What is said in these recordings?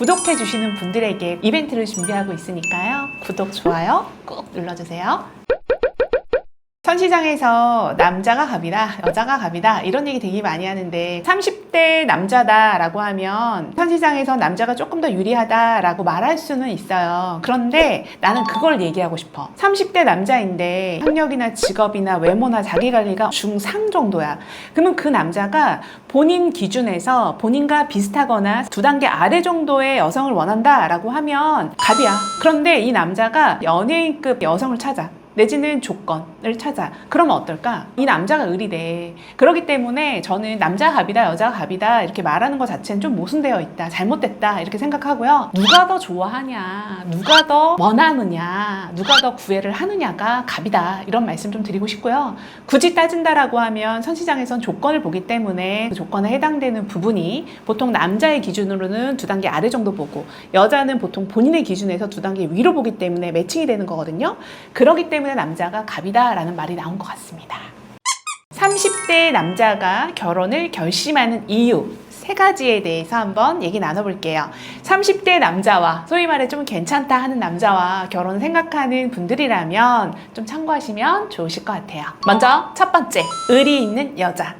구독해 주시는 분들에게 이벤트를 준비하고 있으니까요. 구독, 좋아요 꾹 눌러주세요. 선시장에서 남자가 갑이다, 여자가 갑이다 이런 얘기 되게 많이 하는데 30대 남자다라고 하면 선시장에서 남자가 조금 더 유리하다라고 말할 수는 있어요. 그런데 나는 그걸 얘기하고 싶어. 30대 남자인데 학력이나 직업이나 외모나 자기관리가 중상 정도야. 그러면 그 남자가 본인 기준에서 본인과 비슷하거나 두 단계 아래 정도의 여성을 원한다라고 하면 갑이야. 그런데 이 남자가 연예인급 여성을 찾아. 내지는 조건 을 찾아. 그러면 어떨까? 이 남자가 의리돼. 그렇기 때문에 저는 남자가 갑이다, 여자가 갑이다 이렇게 말하는 것 자체는 좀 모순되어 있다, 잘못됐다 이렇게 생각하고요. 누가 더 좋아하냐, 누가 더 원하느냐, 누가 더 구애를 하느냐가 갑이다 이런 말씀 좀 드리고 싶고요. 굳이 따진다라고 하면 선시장에선 조건을 보기 때문에 그 조건에 해당되는 부분이 보통 남자의 기준으로는 두 단계 아래 정도 보고 여자는 보통 본인의 기준에서 두 단계 위로 보기 때문에 매칭이 되는 거거든요. 그렇기 때문에 남자가 갑이다 라는 말이 나온 것 같습니다. 30대 남자가 결혼을 결심하는 이유 세 가지에 대해서 한번 얘기 나눠볼게요. 30대 남자와 소위 말해 좀 괜찮다 하는 남자와 결혼 생각하는 분들이라면 좀 참고하시면 좋으실 것 같아요. 먼저 첫 번째, 의리 있는 여자.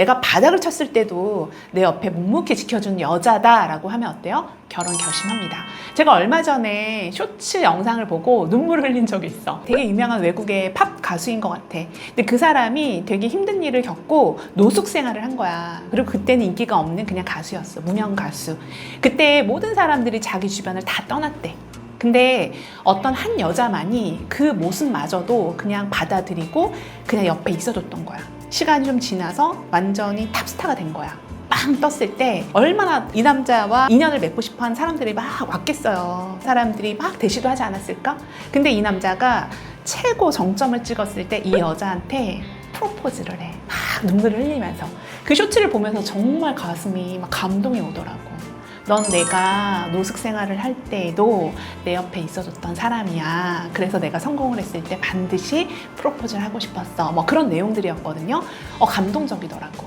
내가 바닥을 쳤을 때도 내 옆에 묵묵히 지켜준 여자다라고 하면 어때요? 결혼 결심합니다. 제가 얼마 전에 쇼츠 영상을 보고 눈물을 흘린 적이 있어. 되게 유명한 외국의 팝 가수인 것 같아. 근데 그 사람이 되게 힘든 일을 겪고 노숙 생활을 한 거야. 그리고 그때는 인기가 없는 그냥 가수였어. 무명 가수. 그때 모든 사람들이 자기 주변을 다 떠났대. 근데 어떤 한 여자만이 그 모습마저도 그냥 받아들이고 그냥 옆에 있어줬던 거야. 시간이 좀 지나서 완전히 탑스타가 된 거야. 빵 떴을 때 얼마나 이 남자와 인연을 맺고 싶어 하는 사람들이 막 왔겠어요. 사람들이 막 대시도 하지 않았을까? 근데 이 남자가 최고 정점을 찍었을 때 이 여자한테 프로포즈를 해. 막 눈물을 흘리면서. 그 쇼츠를 보면서 정말 가슴이 막 감동이 오더라고. 넌 내가 노숙 생활을 할 때에도 내 옆에 있어줬던 사람이야. 그래서 내가 성공을 했을 때 반드시 프로포즈를 하고 싶었어. 뭐 그런 내용들이었거든요. 어, 감동적이더라고.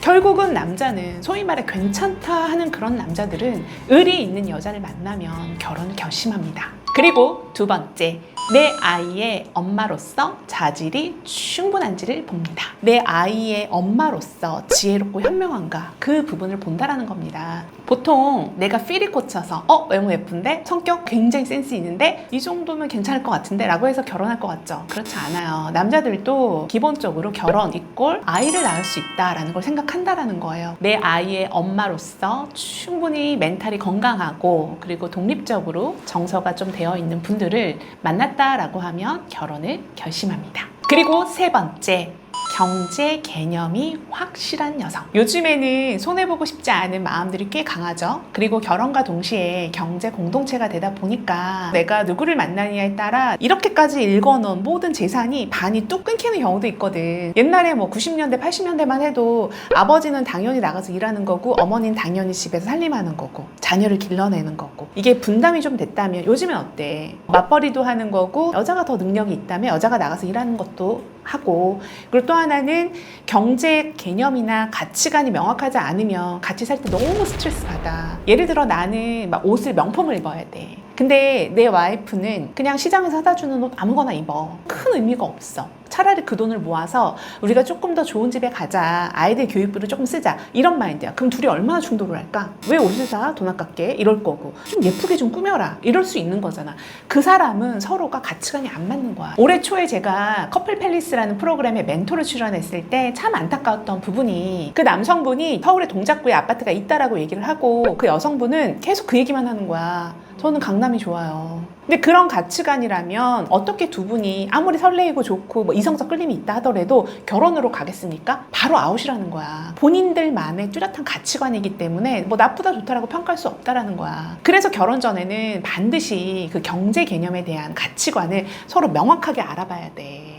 결국은 남자는 소위 말해 괜찮다 하는 그런 남자들은 의리 있는 여자를 만나면 결혼을 결심합니다. 그리고 두 번째, 내 아이의 엄마로서 자질이 충분한지를 봅니다. 내 아이의 엄마로서 지혜롭고 현명한가 그 부분을 본다라는 겁니다. 보통 내가 필이 꽂혀서 어 외모 예쁜데 성격 굉장히 센스 있는데 이 정도면 괜찮을 것 같은데 라고 해서 결혼할 것 같죠? 그렇지 않아요. 남자들도 기본적으로 결혼 이꼴 아이를 낳을 수 있다라는 걸 생각한다라는 거예요. 내 아이의 엄마로서 충분히 멘탈이 건강하고 그리고 독립적으로 정서가 좀 되어 있는 분들을 만났 다라고 하면 결혼을 결심합니다. 그리고 세 번째, 경제 개념이 확실한 여성. 요즘에는 손해보고 싶지 않은 마음들이 꽤 강하죠. 그리고 결혼과 동시에 경제 공동체가 되다 보니까 내가 누구를 만나느냐에 따라 이렇게까지 읽어놓은 모든 재산이 반이 뚝 끊기는 경우도 있거든. 옛날에 뭐 90년대, 80년대만 해도 아버지는 당연히 나가서 일하는 거고 어머니는 당연히 집에서 살림하는 거고 자녀를 길러내는 거고 이게 분담이 좀 됐다면 요즘엔 어때? 맞벌이도 하는 거고 여자가 더 능력이 있다면 여자가 나가서 일하는 것도 하고 그리고 또 하나는 경제 개념이나 가치관이 명확하지 않으면 같이 살 때 너무 스트레스 받아. 예를 들어 나는 막 옷을 명품을 입어야 돼. 근데 내 와이프는 그냥 시장에서 사다 주는 옷 아무거나 입어. 큰 의미가 없어. 차라리 그 돈을 모아서 우리가 조금 더 좋은 집에 가자. 아이들 교육비를 조금 쓰자. 이런 마인드야. 그럼 둘이 얼마나 충돌을 할까? 왜 옷을 사? 돈 아깝게? 이럴 거고. 좀 예쁘게 좀 꾸며라. 이럴 수 있는 거잖아. 그 사람은 서로가 가치관이 안 맞는 거야. 올해 초에 제가 커플 팰리스라는 프로그램에 멘토를 출연했을 때 참 안타까웠던 부분이 그 남성분이 서울에 동작구에 아파트가 있다라고 얘기를 하고 그 여성분은 계속 그 얘기만 하는 거야. 저는 강남이 좋아요. 근데 그런 가치관이라면 어떻게 두 분이 아무리 설레이고 좋고 뭐 이성적 끌림이 있다 하더라도 결혼으로 가겠습니까? 바로 아웃이라는 거야. 본인들만의 뚜렷한 가치관이기 때문에 뭐 나쁘다 좋다라고 평가할 수 없다라는 거야. 그래서 결혼 전에는 반드시 그 경제 개념에 대한 가치관을 서로 명확하게 알아봐야 돼.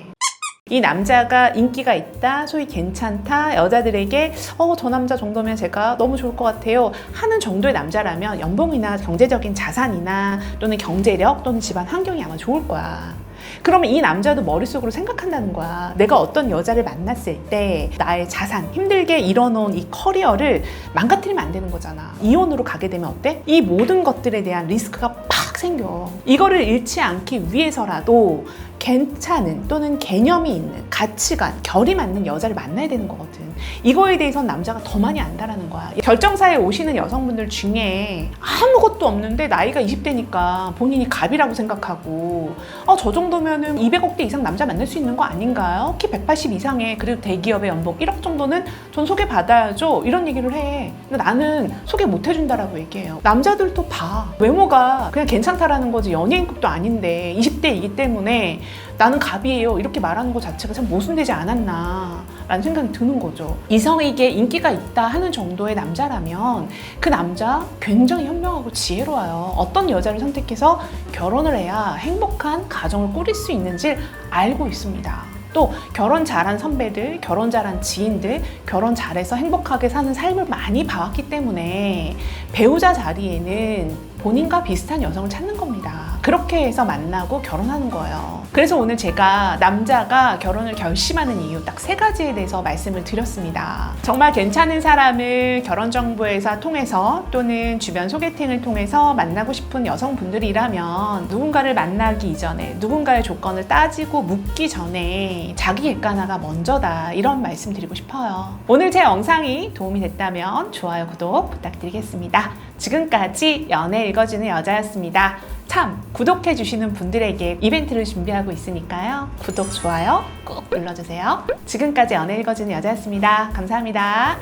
이 남자가 인기가 있다, 소위 괜찮다, 여자들에게 어, 저 남자 정도면 제가 너무 좋을 것 같아요 하는 정도의 남자라면 연봉이나 경제적인 자산이나 또는 경제력 또는 집안 환경이 아마 좋을 거야. 그러면 이 남자도 머릿속으로 생각한다는 거야. 내가 어떤 여자를 만났을 때 나의 자산, 힘들게 이뤄놓은 이 커리어를 망가뜨리면 안 되는 거잖아. 이혼으로 가게 되면 어때? 이 모든 것들에 대한 리스크가 팍 생겨. 이거를 잃지 않기 위해서라도 괜찮은 또는 개념이 있는 가치관, 결이 맞는 여자를 만나야 되는 거거든. 이거에 대해선 남자가 더 많이 안다라는 거야. 결정사에 오시는 여성분들 중에 아무것도 없는데 나이가 20대니까 본인이 갑이라고 생각하고 어, 저 정도면은 200억대 이상 남자 만날 수 있는 거 아닌가요? 키 180 이상에 그래도 대기업의 연봉 1억 정도는 전 소개 받아야죠. 이런 얘기를 해. 근데 나는 소개 못 해준다라고 얘기해요. 남자들도 봐. 외모가 그냥 괜찮다라는 거지 연예인급도 아닌데 20대이기 때문에 나는 갑이에요. 이렇게 말하는 것 자체가 참 모순되지 않았나. 라는 생각이 드는 거죠. 이성에게 인기가 있다 하는 정도의 남자라면 그 남자 굉장히 현명하고 지혜로워요. 어떤 여자를 선택해서 결혼을 해야 행복한 가정을 꾸릴 수 있는지 알고 있습니다. 또 결혼 잘한 선배들, 결혼 잘한 지인들, 결혼 잘해서 행복하게 사는 삶을 많이 봐왔기 때문에 배우자 자리에는 본인과 비슷한 여성을 찾는 겁니다. 그렇게 해서 만나고 결혼하는 거예요. 그래서 오늘 제가 남자가 결혼을 결심하는 이유 딱 세 가지에 대해서 말씀을 드렸습니다. 정말 괜찮은 사람을 결혼정보회사 통해서 또는 주변 소개팅을 통해서 만나고 싶은 여성분들이라면 누군가를 만나기 이전에 누군가의 조건을 따지고 묻기 전에 자기 객관화가 먼저다 이런 말씀 드리고 싶어요. 오늘 제 영상이 도움이 됐다면 좋아요, 구독 부탁드리겠습니다. 지금까지 연애 읽어주는 여자였습니다. 참 구독해 주시는 분들에게 이벤트를 준비하고 있으니까요. 구독, 좋아요 꼭 눌러주세요. 지금까지 연애 읽어주는 여자였습니다. 감사합니다.